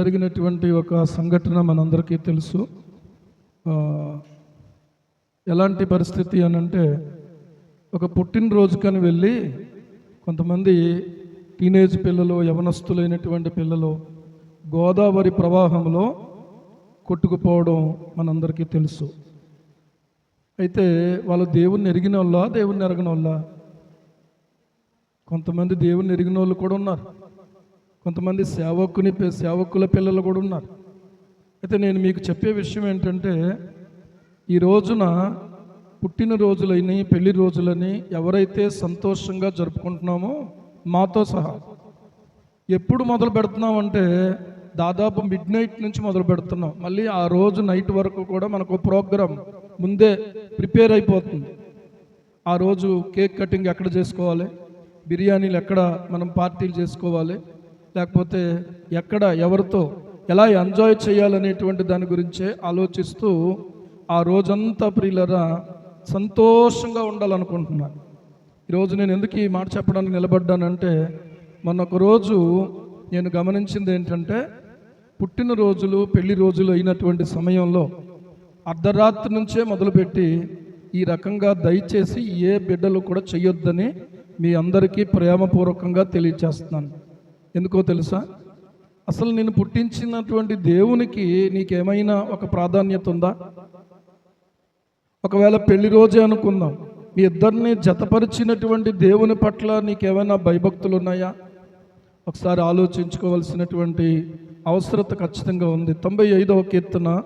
జరిగినటువంటి ఒక సంఘటన మనందరికీ తెలుసు. ఎలాంటి పరిస్థితి అని అంటే ఒక పుట్టినరోజుకని వెళ్ళి కొంతమంది టీనేజ్ పిల్లలు యవనస్తులైనటువంటి పిల్లలు గోదావరి ప్రవాహంలో కొట్టుకుపోవడం మనందరికీ తెలుసు. అయితే వాళ్ళు దేవుణ్ణి ఎరిగిన వాళ్ళ దేవుణ్ణి ఎరగిన వాళ్ళ కొంతమంది దేవుణ్ణి ఎరిగిన వాళ్ళు కూడా ఉన్నారు. కొంతమంది సేవకుని సేవకుల పిల్లలు కూడా ఉన్నారు. అయితే నేను మీకు చెప్పే విషయం ఏంటంటే ఈ రోజున పుట్టినరోజులని పెళ్ళి రోజులని ఎవరైతే సంతోషంగా జరుపుకుంటున్నామో మాతో సహా. ఎప్పుడు మొదలు పెడుతున్నామంటే దాదాపు మిడ్ నైట్ నుంచి మొదలు పెడుతున్నాం. మళ్ళీ ఆ రోజు నైట్ వరకు కూడా మనకు ప్రోగ్రామ్ ముందే ప్రిపేర్ అయిపోతుంది. ఆ రోజు కేక్ కటింగ్ ఎక్కడ చేసుకోవాలి? బిర్యానీలు ఎక్కడ మనం పార్టీలు చేసుకోవాలి? లేకపోతే ఎక్కడ ఎవరితో ఎలా ఎంజాయ్ చేయాలనేటువంటి దాని గురించే ఆలోచిస్తూ ఆ రోజంతా ప్రియులరా సంతోషంగా ఉండాలనుకుంటున్నాను ఈరోజు నేను ఎందుకు ఈ మాట చెప్పడానికి నిలబడ్డానంటే మొన్న ఒక రోజు నేను గమనించింది ఏంటంటే పుట్టినరోజులు పెళ్ళి రోజులు అయినటువంటి సమయంలో అర్ధరాత్రి నుంచే మొదలుపెట్టి ఈ రకంగా దయచేసి ఏ బిడ్డలు కూడా చేయొద్దని మీ అందరికీ ప్రేమపూర్వకంగా తెలియచేస్తున్నాను. ఎందుకో తెలుసా? అసలు నేను పుట్టించినటువంటి దేవునికి నీకేమైనా ఒక ప్రాధాన్యత ఉందా? ఒకవేళ పెళ్ళి రోజే అనుకుందాం మీ ఇద్దరిని జతపరిచినటువంటి దేవుని పట్ల నీకేమైనా భయభక్తులు ఉన్నాయా ఒకసారి ఆలోచించుకోవాల్సినటువంటి అవసరత ఖచ్చితంగా ఉంది. తొంభై ఐదవ కీర్తన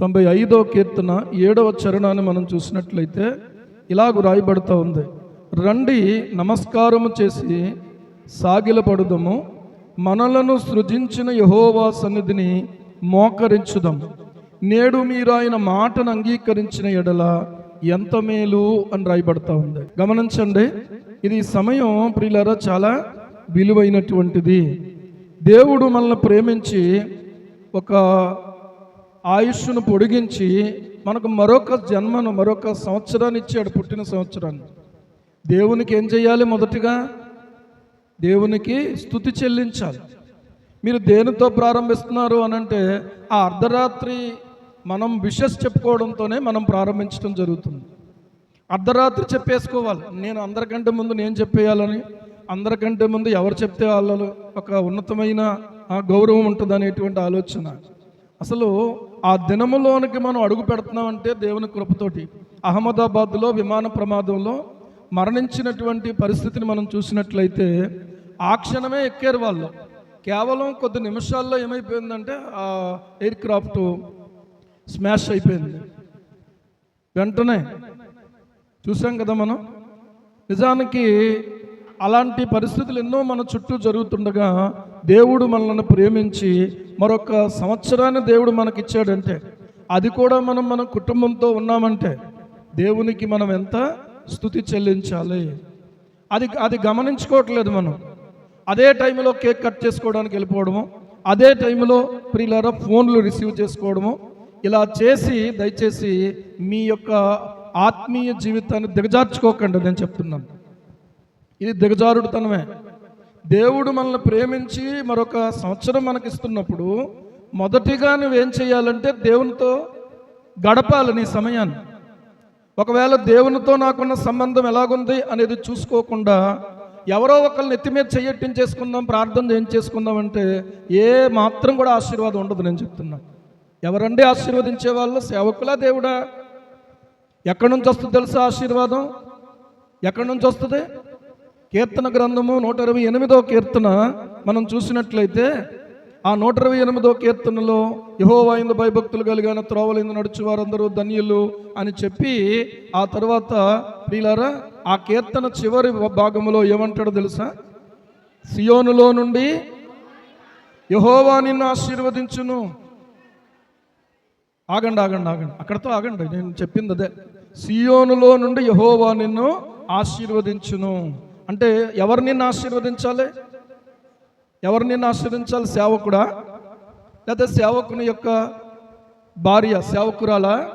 తొంభై ఐదవ కీర్తన ఏడవ చరణాన్ని మనం చూసినట్లయితే ఇలాగ రాయబడుతూ ఉంది. రండి నమస్కారము చేసి సాగిలపడుదము. మనలను సృజించిన యహోవా సన్నిధిని మోకరించుదాం నేడు మీరు ఆయన మాటను అంగీకరించిన ఎడల ఎంత మేలు అని రాయబడతా ఉంది. గమనించండి ఇది సమయం ప్రియులరా చాలా విలువైనటువంటిది. దేవుడు మనల్ని ప్రేమించి ఒక ఆయుష్ను పొడిగించి మనకు మరొక జన్మను మరొక సంవత్సరాన్ని ఇచ్చాడు పుట్టిన సంవత్సరాన్ని. దేవునికి ఏం చేయాలి మొదటిగా? దేవునికి స్థుతి చెల్లించాలి. మీరు దేనితో ప్రారంభిస్తున్నారు అని అంటే ఆ అర్ధరాత్రి మనం విషస్ చెప్పుకోవడంతోనే మనం ప్రారంభించడం జరుగుతుంది. అర్ధరాత్రి చెప్పేసుకోవాలి. నేను అందరికంటే ముందు నేను చెప్పేయాలని అందరికంటే ముందు ఎవరు చెప్తే వాళ్ళు ఒక ఉన్నతమైన గౌరవం ఉంటుంది అనేటువంటి ఆలోచన. అసలు ఆ దినములోనికి మనం అడుగు పెడుతున్నామంటే దేవుని కృపతోటి అహ్మదాబాద్లో విమాన ప్రమాదంలో మరణించినటువంటి పరిస్థితిని మనం చూసినట్లయితే ఆ క్షణమే ఎక్కారు వాళ్ళు. కేవలం కొద్ది నిమిషాల్లో ఏమైపోయిందంటే ఆ ఎయిర్ క్రాఫ్ట్ స్మాష్ అయిపోయింది. వెంటనే చూసాం కదా మనం నిజానికి అలాంటి పరిస్థితులు ఎన్నో మన చుట్టూ జరుగుతుండగా దేవుడు మనల్ని ప్రేమించి మరొక సంవత్సరాన్ని దేవుడు మనకిచ్చాడంటే అది కూడా మనం మన కుటుంబంతో ఉన్నామంటే దేవునికి మనం ఎంత స్థుతి చెల్లించాలి? అది అది గమనించుకోవట్లేదు మనం. అదే టైంలో కేక్ కట్ చేసుకోవడానికి వెళ్ళిపోవడము అదే టైంలో ప్రియులారా ఫోన్లు రిసీవ్ చేసుకోవడము ఇలా చేసి దయచేసి మీ యొక్క ఆత్మీయ జీవితాన్ని దిగజార్చుకోకండి నేను చెప్తున్నాను. ఇది దిగజారుడుతనమే. దేవుడు మనల్ని ప్రేమించి మరొక సంవత్సరం మనకిస్తున్నప్పుడు మొదటిగా నువ్వేం చేయాలంటే దేవునితో గడపాలి నీ సమయాన్ని. ఒకవేళ దేవునితో నాకున్న సంబంధం ఎలాగుంది అనేది చూసుకోకుండా ఎవరో ఒకరిని ఎత్తి మీద చెయ్యట్టించేసుకుందాం ప్రార్థన ఏం చేసుకుందాం అంటే ఏ మాత్రం కూడా ఆశీర్వాదం ఉండదు నేను చెప్తున్నా. ఎవరండి ఆశీర్వదించే వాళ్ళు? సేవకులా దేవుడా? ఎక్కడి నుంచి వస్తుంది తెలుసా ఆశీర్వాదం? ఎక్కడి నుంచి వస్తుంది? కీర్తన గ్రంథము నూట ఇరవై ఎనిమిదో కీర్తన మనం చూసినట్లయితే ఆ నూట ఇరవై ఎనిమిదో కీర్తనలో యహోవాయిందు భయభక్తులు కలిగిన త్రోవలిందు నడుచు వారందరూ ధన్యులు అని చెప్పి ఆ తర్వాత ప్రియులారా ఆ కీర్తన చివరి భాగంలో ఏమంటాడో తెలుసా? సియోనులో నుండి యహోవా నిన్ను ఆశీర్వదించును. ఆగండి ఆగండి ఆగండి. అక్కడతో ఆగండి నేను చెప్పింది అదే. సియోనులో నుండి యహోవా నిన్ను ఆశీర్వదించును. అంటే ఎవరు నిన్ను ఆశీర్వదించాలి? ఎవరు నిన్ను ఆశ్రయించాలి? సేవకుడా? లేదా సేవకుని యొక్క భార్య సేవకురాలా?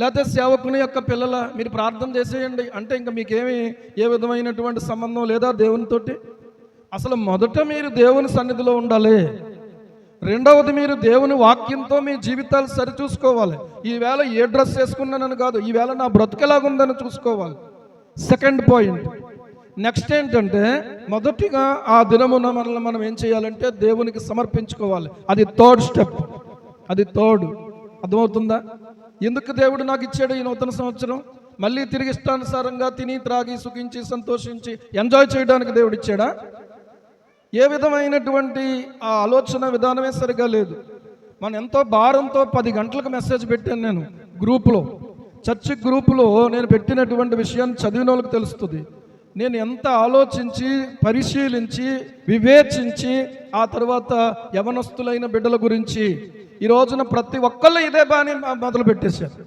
లేకపోతే సేవకుని యొక్క పిల్లల? మీరు ప్రార్థన చేసేయండి. అంటే ఇంకా మీకేమి ఏ విధమైనటువంటి సంబంధం లేదా దేవునితోటి అసలు మొదట మీరు దేవుని సన్నిధిలో ఉండాలి. రెండవది మీరు దేవుని వాక్యంతో మీ జీవితాలు సరిచూసుకోవాలి. ఈవేళ ఏ డ్రెస్ వేసుకున్నానని కాదు ఈవేళ నా బ్రతుకు ఎలాగుందని చూసుకోవాలి. Second point. నెక్స్ట్ ఏంటంటే మొదటిగా ఆ దినమున మనల్ని మనం ఏం చేయాలంటే దేవునికి సమర్పించుకోవాలి. అది థర్డ్ స్టెప్ అది థర్డ్ అర్థమవుతుందా? ఎందుకు దేవుడు నాకు ఇచ్చాడు ఈ నూతన సంవత్సరం? మళ్ళీ తిరిగి ఇష్టానుసారంగా తిని త్రాగి సుఖించి సంతోషించి ఎంజాయ్ చేయడానికి దేవుడు ఇచ్చాడా? ఏ విధమైనటువంటి ఆ ఆలోచన విధానమే సరిగా లేదు. మనం ఎంతో భారంతో పది గంటలకు మెసేజ్ పెట్టాను నేను గ్రూపులో. చర్చ్ గ్రూపులో నేను పెట్టినటువంటి విషయాన్ని చదివిన వాళ్ళకి తెలుస్తుంది. నేను ఎంత ఆలోచించి పరిశీలించి వివేచించి ఆ తర్వాత యవనస్తులైన బిడ్డల గురించి ఈ రోజున ప్రతి ఒక్కళ్ళు ఇదే బాని మొదలు పెట్టేశారు.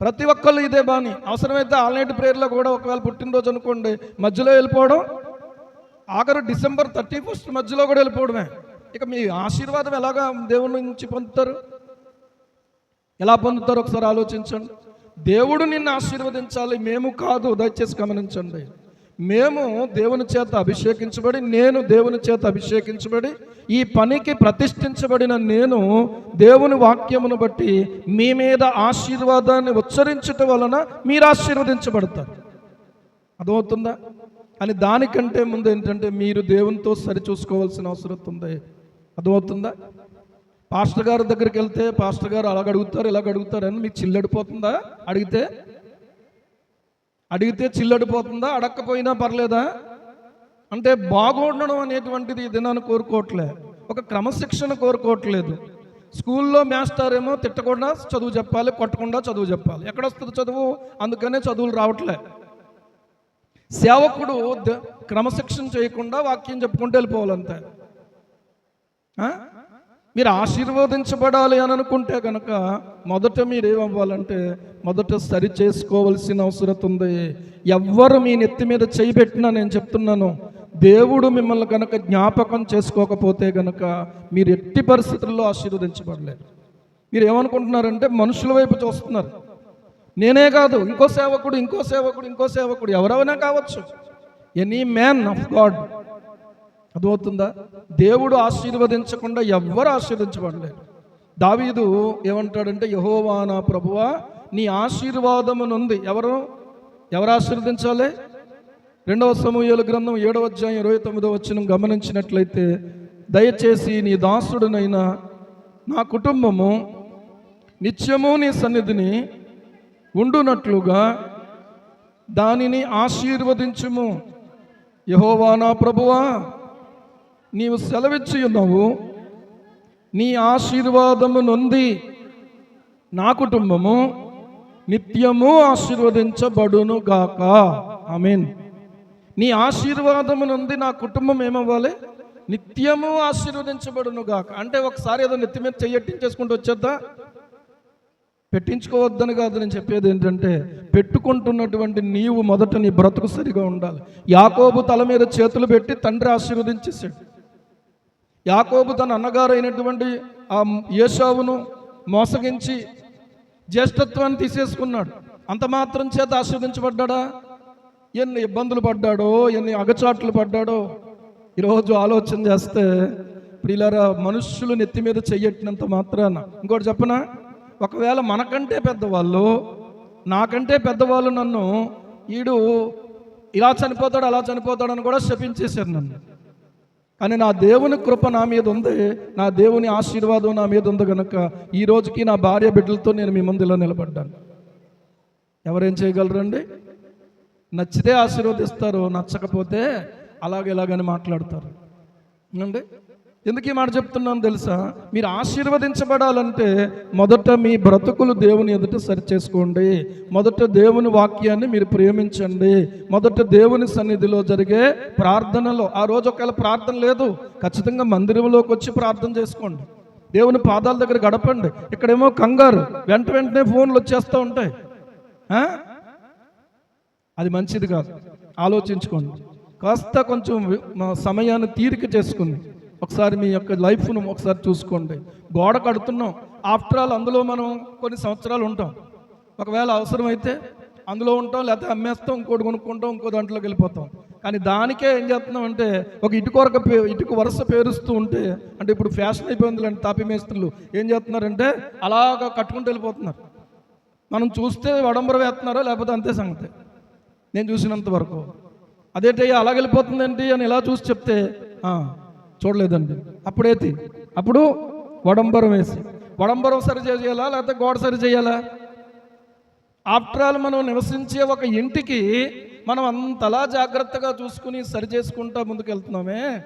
ప్రతి ఒక్కళ్ళు ఇదే బాని అవసరమైతే ఆల్నైట్ ప్రేయర్లో కూడా ఒకవేళ పుట్టినరోజు అనుకోండి మధ్యలో వెళ్ళిపోవడం. ఆఖరు డిసెంబర్ థర్టీ ఫస్ట్ మధ్యలో కూడా వెళ్ళిపోవడమే. ఇక మీ ఆశీర్వాదం ఎలాగా దేవుని నుంచి పొందుతారు? ఎలా పొందుతారు? ఒకసారి ఆలోచించండి. దేవుడు నిన్ను ఆశీర్వదించాలి. మేము కాదు. దయచేసి గమనించండి. మేము దేవుని చేత అభిషేకించబడి నేను దేవుని చేత అభిషేకించబడి ఈ పనికి ప్రతిష్ఠించబడిన నేను దేవుని వాక్యమును బట్టి మీ మీద ఆశీర్వాదాన్ని ఉచ్చరించటం వలన మీరు ఆశీర్వదించబడతారు. అర్థమవుతుందా? అని దానికంటే ముందు ఏంటంటే మీరు దేవునితో సరిచూసుకోవాల్సిన అవసరం ఉంది. అర్థమవుతుందా? పాస్టర్ గారి దగ్గరికి వెళ్తే పాస్టర్ గారు అలాగ అడుగుతారు ఇలాగ అడుగుతారు అని మీకు చిల్లడిపోతుందా? అడిగితే అడిగితే చిల్లడిపోతుందా? అడక్కపోయినా పర్లేదా? అంటే బాగుండడం అనేటువంటిది దినాన్ని కోరుకోవట్లే. ఒక క్రమశిక్షణ కోరుకోవట్లేదు. స్కూల్లో మాస్టర్ ఏమో తిట్టకుండా చదువు చెప్పాలి కొట్టకుండా చదువు చెప్పాలి. ఎక్కడ వస్తుంది చదువు? అందుకనే చదువులు రావట్లే. సేవకుడు క్రమశిక్షణ చేయకుండా వాక్యం చెప్పుకుంటూ వెళ్ళిపోవాలంతే. మీరు ఆశీర్వదించబడాలి అని అనుకుంటే కనుక మొదట మీరు ఏమవ్వాలంటే మొదట సరి చేసుకోవలసిన అవసరం ఉంది. ఎవ్వరు మీ నెత్తి మీద చేయి పెట్టినా నేను చెప్తున్నాను దేవుడు మిమ్మల్ని కనుక జ్ఞాపకం చేసుకోకపోతే కనుక మీరు ఎట్టి పరిస్థితుల్లో ఆశీర్వదించబడలేరు మీరు ఏమనుకుంటున్నారంటే మనుషుల వైపు చూస్తున్నారు. నేనే కాదు ఇంకో సేవకుడు ఇంకో సేవకుడు ఇంకో సేవకుడు ఎవరెవరైనా కావచ్చు. ఎనీ మ్యాన్ ఆఫ్ గాడ్ అర్థమవుతుందా? దేవుడు ఆశీర్వదించకుండా ఎవ్వరు ఆశీర్వదించబడలేదు. దావీదు ఏమంటాడంటే యహోవా నా ప్రభువా నీ ఆశీర్వాదమునుంది ఎవరు? ఎవరు ఆశీర్వదించాలి? రెండవ సమూహల గ్రంథం ఏడవ అధ్యాయం ఇరవై తొమ్మిదవ వచ్చిన గమనించినట్లయితే దయచేసి నీ దాసుడునైన నా కుటుంబము నిత్యము నీ సన్నిధిని ఉండునట్లుగా దానిని ఆశీర్వదించుము. యహోవా నా ప్రభువా నీవు సెలవిచ్చి ఉన్నావు నీ ఆశీర్వాదము నొంది నా కుటుంబము నిత్యము ఆశీర్వదించబడును గాక ఆమెన్. నీ ఆశీర్వాదము నుండి నా కుటుంబం ఏమవ్వాలి? నిత్యము ఆశీర్వదించబడును గాక అంటే ఒకసారి ఏదో నెత్తి మీద చెయ్యట్టించేసుకుంటూ వచ్చేద్దా? పెట్టించుకోవద్దని కాదు నేను చెప్పేది ఏంటంటే పెట్టుకుంటున్నటువంటి నీవు మొదట నీ బ్రతుకు సరిగా ఉండాలి. యాకోబు తల మీద చేతులు పెట్టి తండ్రి ఆశీర్వదించేసాడు యాకోబు తన అన్నగారైనటువంటి ఆ యేషావును మోసగించి జ్యేష్ఠత్వాన్ని తీసేసుకున్నాడు. అంత మాత్రం చేత ఆస్వాదించబడ్డాడా ఎన్ని ఇబ్బందులు పడ్డాడో ఎన్ని అగచాట్లు పడ్డాడో. ఈరోజు ఆలోచన చేస్తే ప్రియులారా మనుష్యులు నెత్తి మీద చెయ్యట్టినంత మాత్రాన. ఇంకోటి చెప్పనా? ఒకవేళ మనకంటే పెద్దవాళ్ళు నాకంటే పెద్దవాళ్ళు నన్ను ఈడు ఇలా చనిపోతాడు అలా చనిపోతాడని కూడా శపించేశారు నన్ను. కానీ నా దేవుని కృప నా మీద ఉంది. నా దేవుని ఆశీర్వాదం నా మీద ఉంది కనుక ఈ రోజుకి నా భార్య బిడ్డలతో నేను మీ ముందు ఇలా నిలబడ్డాను. ఎవరేం చేయగలరండి? నచ్చితే ఆశీర్వదిస్తారు నచ్చకపోతే అలాగే ఇలాగని మాట్లాడతారు. అండి ఎందుకు ఈ మాట చెప్తున్నాను తెలుసా? మీరు ఆశీర్వదించబడాలంటే మొదట మీ బ్రతుకులు దేవుని ఎదుట సరి చేసుకోండి మొదట దేవుని వాక్యాన్ని మీరు ప్రేమించండి. మొదట దేవుని సన్నిధిలో జరిగే ప్రార్థనలో ఆ రోజు ఒకవేళ ప్రార్థన లేదు ఖచ్చితంగా మందిరంలోకి వచ్చి ప్రార్థన చేసుకోండి. దేవుని పాదాల దగ్గర గడపండి. ఇక్కడేమో కంగారు వెంట వెంటనే ఫోన్లు వచ్చేస్తూ ఉంటాయి. అది మంచిది కాదు. ఆలోచించుకోండి. కాస్త కొంచెం సమయాన్ని తీరిక చేసుకుంది. ఒకసారి మీ యొక్క లైఫ్ను ఒకసారి చూసుకోండి. గోడ కడుతున్నాం. ఆఫ్టర్ ఆల్ అందులో మనం కొన్ని సంవత్సరాలు ఉంటాం. ఒకవేళ అవసరమైతే అందులో ఉంటాం లేకపోతే అమ్మేస్తాం ఇంకోటి కొనుక్కుంటాం ఇంకో దాంట్లోకి వెళ్ళిపోతాం. కానీ దానికే ఏం చేస్తున్నాం అంటే ఒక ఇటుకొరక పే ఇటుక వరుస పేరుస్తూ ఉంటే అంటే ఇప్పుడు ఫ్యాషన్ అయిపోయింది అంటే తాపి మేస్త్రులు. ఏం చేస్తున్నారంటే అలాగా కట్టుకుంటూ వెళ్ళిపోతున్నారు. మనం చూస్తే వడంబర వేస్తున్నారో లేకపోతే అంతే సంగతి. నేను చూసినంత వరకు. అదేంటయ్యా అలా వెళ్ళిపోతుందండి అని ఇలా చూసి చెప్తే చూడలేదండి. అప్పుడైతే అప్పుడు వడంబరం వేసి. వడంబరం సరి చేయాలా? లేకపోతే గోడ సరి చేయాలా? ఆఫ్టర్ ఆల్ మనం నివసించే ఒక ఇంటికి మనం అంతలా జాగ్రత్తగా చూసుకుని సరి చేసుకుంటా ముందుకెళ్తున్నామే.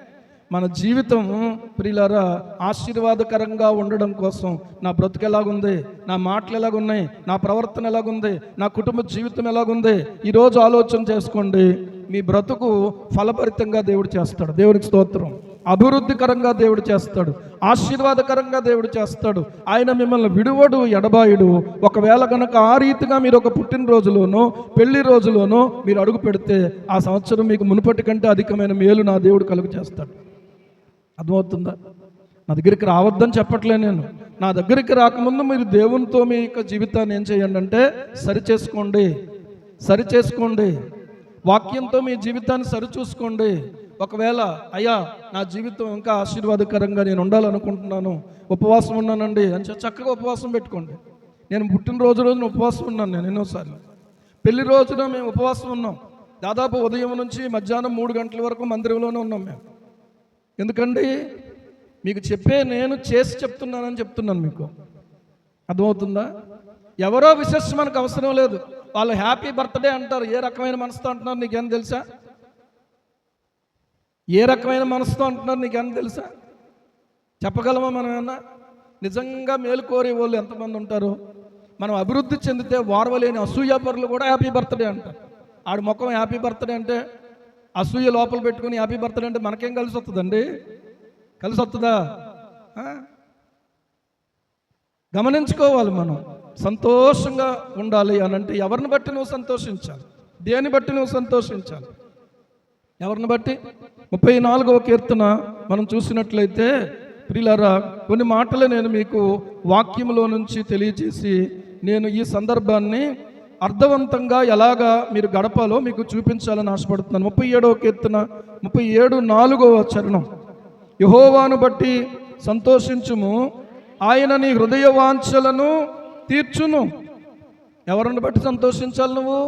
మన జీవితం ప్రియులారా ఆశీర్వాదకరంగా ఉండడం కోసం నా బ్రతుకు ఎలాగుంది? నా మాటలు ఎలాగున్నాయి? నా ప్రవర్తన ఎలాగుంది? నా కుటుంబ జీవితం ఎలాగుంది? ఈరోజు ఆలోచన చేసుకోండి. మీ బ్రతుకు ఫలభరితంగా దేవుడు చేస్తాడు. దేవుడికి స్తోత్రం. అభివృద్ధికరంగా దేవుడు చేస్తాడు. ఆశీర్వాదకరంగా దేవుడు చేస్తాడు. ఆయన మిమ్మల్ని విడువడు ఎడబాయుడు. ఒకవేళ కనుక ఆ రీతిగా మీరు ఒక పుట్టినరోజులోనో పెళ్ళి రోజులోనో మీరు అడుగు పెడితే ఆ సంవత్సరం మీకు మునుపటి కంటే అధికమైన మేలు నా దేవుడు కలుగు చేస్తాడు. అర్థమవుతుందా? నా దగ్గరికి రావద్దని చెప్పట్లే నేను. నా దగ్గరికి రాకముందు మీరు దేవునితో మీ యొక్క జీవితాన్ని ఏం చేయండి అంటే సరి చేసుకోండి సరి చేసుకోండి వాక్యంతో మీ జీవితాన్ని సరిచూసుకోండి. ఒకవేళ అయ్యా నా జీవితం ఇంకా ఆశీర్వాదకరంగా నేను ఉండాలనుకుంటున్నాను ఉపవాసం ఉన్నానండి అని చక్కగా ఉపవాసం పెట్టుకోండి. నేను పుట్టినరోజు రోజున ఉపవాసం ఉన్నాను నేను ఎన్నోసార్లు. పెళ్ళి రోజున మేము ఉపవాసం ఉన్నాం. దాదాపు ఉదయం నుంచి మధ్యాహ్నం మూడు గంటల వరకు మందిరంలోనే ఉన్నాం మేము. ఎందుకండి? మీకు చెప్పే నేను చేసి చెప్తున్నానని చెప్తున్నాను మీకు. అర్థమవుతుందా? ఎవరో విశేషం మనకు అవసరం లేదు. వాళ్ళు హ్యాపీ బర్త్డే అంటారు. ఏ రకమైన మనసుతో అంటున్నారు? నీకేం తెలుసా? ఏ రకమైన మనసుతో అంటున్నారు నీకేమన్నా తెలుసా? చెప్పగలమా మనం ఏమన్నా నిజంగా మేలు కోరే వాళ్ళు ఎంతమంది ఉంటారు? మనం అభివృద్ధి చెందితే వారవలేని అసూయాపరులు కూడా హ్యాపీ బర్త్డే అంటారు. ఆడి ముఖం హ్యాపీ బర్త్డే అంటే అసూయ లోపల పెట్టుకుని హ్యాపీ బర్త్డే అంటే మనకేం కలిసి వస్తుందండి? కలిసి వస్తుందా? గమనించుకోవాలి మనం. సంతోషంగా ఉండాలి అని అంటే ఎవరిని బట్టి నువ్వు సంతోషించాలి? దేని బట్టి నువ్వు సంతోషించాలి? ఎవరిని బట్టి? ముప్పై నాలుగవ కీర్తన మనం చూసినట్లయితే ప్రియులారా కొన్ని మాటలు నేను మీకు వాక్యంలో నుంచి తెలియజేసి నేను ఈ సందర్భాన్ని అర్థవంతంగా ఎలాగా మీరు గడపాలో మీకు చూపించాలని ఆశపడుతున్నాను. ముప్పై ఏడవ కీర్తన ముప్పై ఏడు నాలుగవ చరణం. యహోవాను బట్టి సంతోషించుము ఆయన నీ హృదయ వాంఛలను తీర్చును. ఎవరిని బట్టి సంతోషించాలి నువ్వు?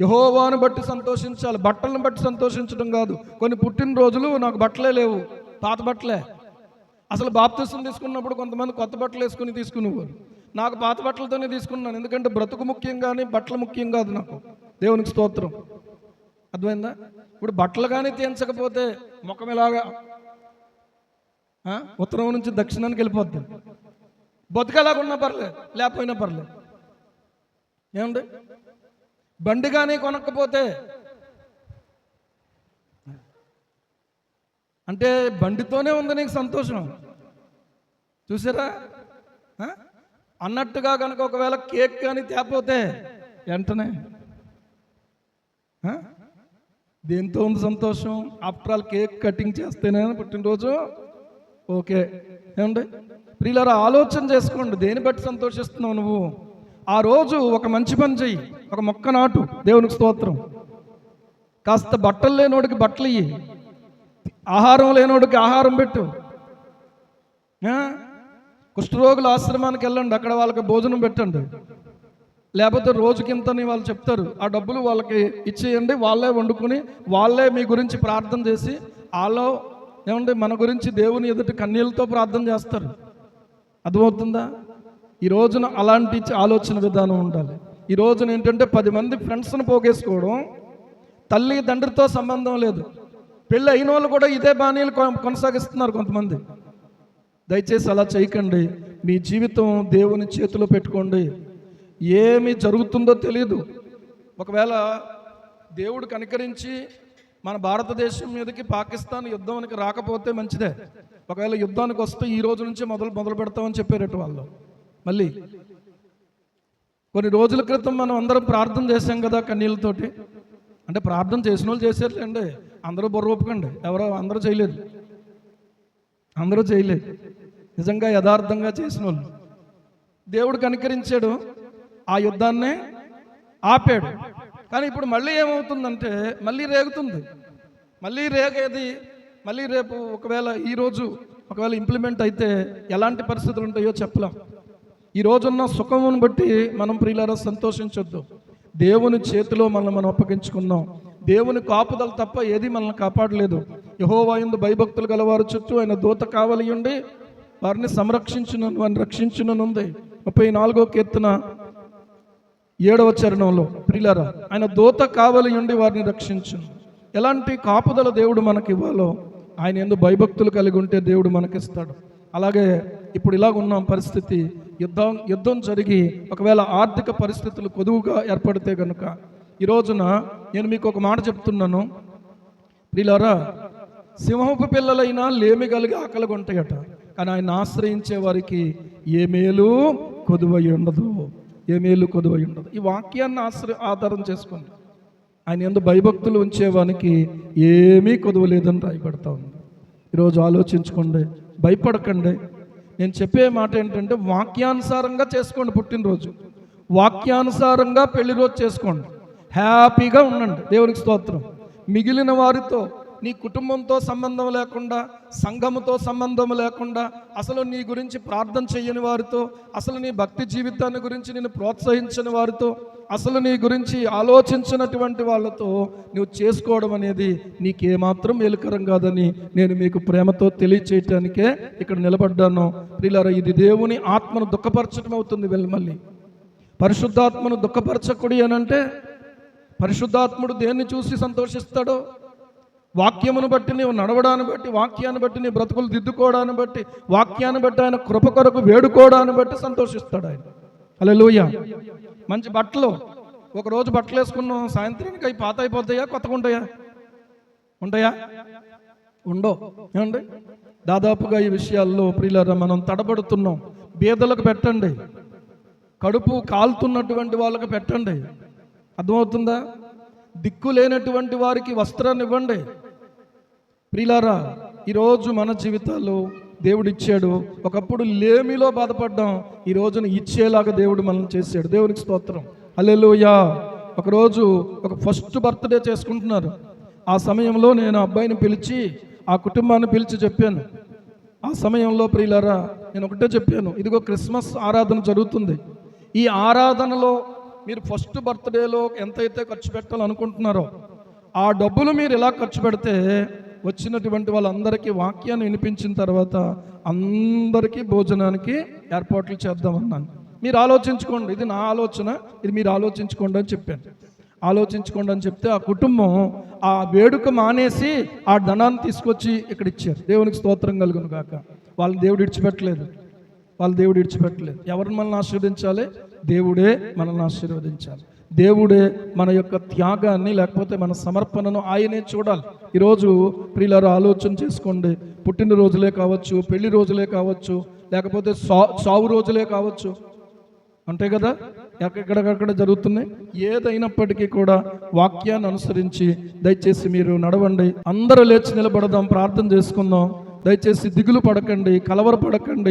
యహోవాను బట్టి సంతోషించాలి బట్టలను బట్టి సంతోషించడం కాదు. కొన్ని పుట్టినరోజులు నాకు బట్టలే లేవు పాత బట్టలే. అసలు బాప్తిసం తీసుకున్నప్పుడు కొంతమంది కొత్త బట్టలు వేసుకుని తీసుకునేవారు నాకు పాత బట్టలతోనే తీసుకున్నాను ఎందుకంటే బ్రతుకు ముఖ్యం కానీ బట్టలు ముఖ్యం కాదు నాకు. దేవునికి స్తోత్రం. అర్థమైందా? ఇప్పుడు బట్టలు కానీ తీయించకపోతే ముఖం ఇలాగా ఉత్తరం నుంచి దక్షిణానికి వెళ్ళిపోద్ది. బతుకలాగున్నా పర్లేదు లేకపోయినా పర్లేదు ఏమండి? బండి కానీ కొనక్కపోతే అంటే బండితోనే ఉంది నీకు సంతోషం. చూసారా? అన్నట్టుగా కనుక ఒకవేళ కేక్ కానీ తేపోతే వెంటనే. దేంతో ఉంది సంతోషం? ఆఫ్టర్ ఆల్ కేక్ కటింగ్ చేస్తేనే పుట్టినరోజు. ఓకే. ఏమండి? ప్రియులారా ఆలోచన చేసుకోండి. దేని బట్టి సంతోషిస్తున్నావు నువ్వు? ఆ రోజు ఒక మంచి పని చెయ్యి. ఒక మొక్క నాటు. దేవునికి స్తోత్రం. కాస్త బట్టలు లేనోడికి బట్టలు ఇయ్యి. ఆహారం లేనోడికి ఆహారం పెట్టు. కుష్ఠరోగుల ఆశ్రమానికి వెళ్ళండి. అక్కడ వాళ్ళకి భోజనం పెట్టండి. లేకపోతే రోజుకింతని వాళ్ళు చెప్తారు. ఆ డబ్బులు వాళ్ళకి ఇచ్చేయండి. వాళ్ళే వండుకొని వాళ్ళే మీ గురించి ప్రార్థన చేసి వాళ్ళు ఏమంటే మన గురించి దేవుని ఎదుటి కన్నీళ్ళతో ప్రార్థన చేస్తారు. అర్థమవుతుందా? ఈ రోజున అలాంటి ఆలోచన విధానం ఉండాలి. ఈ రోజున ఏంటంటే పది మంది ఫ్రెండ్స్ని పోగేసుకోవడం తల్లి తండ్రితో సంబంధం లేదు. పెళ్ళి అయిన వాళ్ళు కూడా ఇదే బాణీలు కొ- కొనసాగిస్తున్నారు కొంతమంది. దయచేసి అలా చేయకండి. మీ జీవితం దేవుని చేతిలో పెట్టుకోండి. ఏమి జరుగుతుందో తెలియదు ఒకవేళ దేవుడు కనికరించి మన భారతదేశం మీదకి పాకిస్తాన్ యుద్ధానికి రాకపోతే మంచిదే. ఒకవేళ యుద్ధానికి వస్తే ఈ రోజు నుంచి మొదలు మొదలు పెడతామని చెప్పారట వాళ్ళు. మళ్ళీ కొన్ని రోజుల క్రితం మనం అందరం ప్రార్థన చేశాం కదా కన్నీళ్ళతోటి. అంటే ప్రార్థన చేసిన వాళ్ళు చేసేట్లేండి. అందరూ బుర్ర ఒప్పుకండి. ఎవరో అందరూ చేయలేదు. అందరూ చేయలేదు. నిజంగా యథార్థంగా చేసిన వాళ్ళు. దేవుడు కనికరించాడు. ఆ యుద్ధాన్నే ఆపాడు. కానీ ఇప్పుడు మళ్ళీ ఏమవుతుందంటే మళ్ళీ రేగుతుంది. మళ్ళీ రేగేది మళ్ళీ రేపు ఒకవేళ ఈరోజు ఒకవేళ ఇంప్లిమెంట్ అయితే ఎలాంటి పరిస్థితులు ఉంటాయో చెప్పలేం. ఈ రోజున్న సుఖమును బట్టి మనం ప్రియులారా సంతోషించొద్దు. దేవుని చేతిలో మనల్ని మనం అప్పగించుకుందాం. దేవుని కాపుదల తప్ప ఏది మనల్ని కాపాడలేదు. యహోవాయందు భయభక్తులు గలవారు చుట్టూ ఆయన దూత కావలి ఉండి వారిని సంరక్షించిన వారిని రక్షించునుంది ముప్పై నాలుగో కీర్తన ఏడవ చరణంలో ప్రియులారా ఆయన దూత కావలి ఉండి వారిని రక్షించును. ఎలాంటి కాపుదల దేవుడు మనకి ఇవ్వాలో ఆయన ఎందు భయభక్తులు కలిగి ఉంటే దేవుడు మనకిస్తాడు. అలాగే ఇప్పుడు ఇలాగ ఉన్నాం పరిస్థితి. యుద్ధం యుద్ధం జరిగి ఒకవేళ ఆర్థిక పరిస్థితులు కొదువుగా ఏర్పడితే కనుక ఈ రోజున నేను మీకు ఒక మాట చెప్తున్నాను. ప్రిలారా సింహపు పిల్లలైనా లేమి కలిగి ఆకలిగా ఉంటాయట కానీ ఆయన ఆశ్రయించే వారికి ఏ మేలు కొదువై ఉండదు. ఏ మేలు కొదువై ఉండదు. ఈ వాక్యాన్ని ఆశ్ర ఆధారం చేసుకోండి. ఆయన ఎందు భయభక్తులు ఉంచేవానికి ఏమీ కొదువ లేదని రాయబడతా ఉంది. ఈరోజు ఆలోచించుకోండి భయపడకండి. నేను చెప్పే మాట ఏంటంటే వాక్యానుసారంగా చేసుకోండి పుట్టినరోజు. వాక్యానుసారంగా పెళ్ళి రోజు చేసుకోండి. హ్యాపీగా ఉండండి. దేవునికి స్తోత్రం. మిగిలిన వారితో నీ కుటుంబంతో సంబంధం లేకుండా సంఘముతో సంబంధం లేకుండా అసలు నీ గురించి ప్రార్థన చేయని వారితో అసలు నీ భక్తి జీవితాన్ని గురించి నేను ప్రోత్సహించని వారితో అసలు నీ గురించి ఆలోచించినటువంటి వాళ్ళతో నువ్వు చేసుకోవడం అనేది నీకేమాత్రం మేలుకరం కాదని నేను మీకు ప్రేమతో తెలియచేయటానికే ఇక్కడ నిలబడ్డాను. ప్రియులారా ఇది దేవుని ఆత్మను దుఃఖపరచడం అవుతుంది వెళ్ళి మళ్ళీ. పరిశుద్ధాత్మను దుఃఖపరచకుడి అని అంటే పరిశుద్ధాత్ముడు దేన్ని చూసి సంతోషిస్తాడో వాక్యమును బట్టి నీవు నడవడాన్ని బట్టి వాక్యాన్ని బట్టి నీ బ్రతుకులు దిద్దుకోవడాన్ని బట్టి వాక్యాన్ని బట్టి ఆయన కృప కొరకు వేడుకోవడాన్ని బట్టి సంతోషిస్తాడు ఆయన. అలా మంచి బట్టలు. ఒకరోజు బట్టలు వేసుకున్నాం. సాయంత్రానికి అవి పాత అయిపోతాయా కొత్తగా ఉంటాయా? ఉంటాయా? ఉండో ఏమండి? దాదాపుగా ఈ విషయాల్లో ప్రియులరా మనం తడబడుతున్నాం. బీదలకు పెట్టండి. కడుపు కాలుతున్నటువంటి వాళ్ళకి పెట్టండి. అర్థమవుతుందా? దిక్కు లేనటువంటి వారికి వస్త్రాన్ని ఇవ్వండి. ప్రిలారా ఈరోజు మన జీవితాల్లో దేవుడు ఇచ్చాడు ఒకప్పుడు లేమిలో బాధపడ్డాం ఈ రోజున ఇచ్చేలాగా దేవుడు మనం చేశాడు. దేవునికి స్తోత్రం. అల్లెలుయా ఒకరోజు ఒక ఫస్ట్ బర్త్డే చేసుకుంటున్నారు. ఆ సమయంలో నేను అబ్బాయిని పిలిచి ఆ కుటుంబాన్ని పిలిచి చెప్పాను. ఆ సమయంలో ప్రియులారా నేను ఒకటే చెప్పాను ఇదిగో క్రిస్మస్ ఆరాధన జరుగుతుంది. ఈ ఆరాధనలో మీరు ఫస్ట్ బర్త్డేలో ఎంతైతే ఖర్చు పెట్టాలనుకుంటున్నారో ఆ డబ్బులు మీరు ఎలా ఖర్చు పెడితే వచ్చినటువంటి వాళ్ళందరికీ వాక్యాన్ని వినిపించిన తర్వాత అందరికీ భోజనానికి ఏర్పాట్లు చేద్దామన్నాను. మీరు ఆలోచించుకోండి. ఇది నా ఆలోచన. ఇది మీరు ఆలోచించుకోండి అని చెప్పాను. ఆలోచించుకోండి అని చెప్తే ఆ కుటుంబం ఆ వేడుక మానేసి ఆ ధనాన్ని తీసుకొచ్చి ఇక్కడ ఇచ్చారు. దేవునికి స్తోత్రం కలుగును కాక వాళ్ళని దేవుడు ఇడిచిపెట్టలేదు వాళ్ళు దేవుడు ఇడిచిపెట్టలేదు ఎవరిని మనల్ని ఆశీర్వదించాలి? దేవుడే మనల్ని ఆశీర్వదించాలి. దేవుడే మన యొక్క త్యాగాన్ని లేకపోతే మన సమర్పణను ఆయనే చూడాలి. ఈరోజు ప్రియులారు ఆలోచన చేసుకోండి. పుట్టినరోజులే కావచ్చు పెళ్ళి రోజులే కావచ్చు లేకపోతే సా సావు రోజులే కావచ్చు. అంతే కదా? ఎక్కడెక్కడ జరుగుతున్నాయి. ఏదైనప్పటికీ కూడా వాక్యాన్ని అనుసరించి దయచేసి మీరు నడవండి. అందరూ లేచి నిలబడదాం ప్రార్థన చేసుకుందాం. దయచేసి దిగులు పడకండి కలవర పడకండి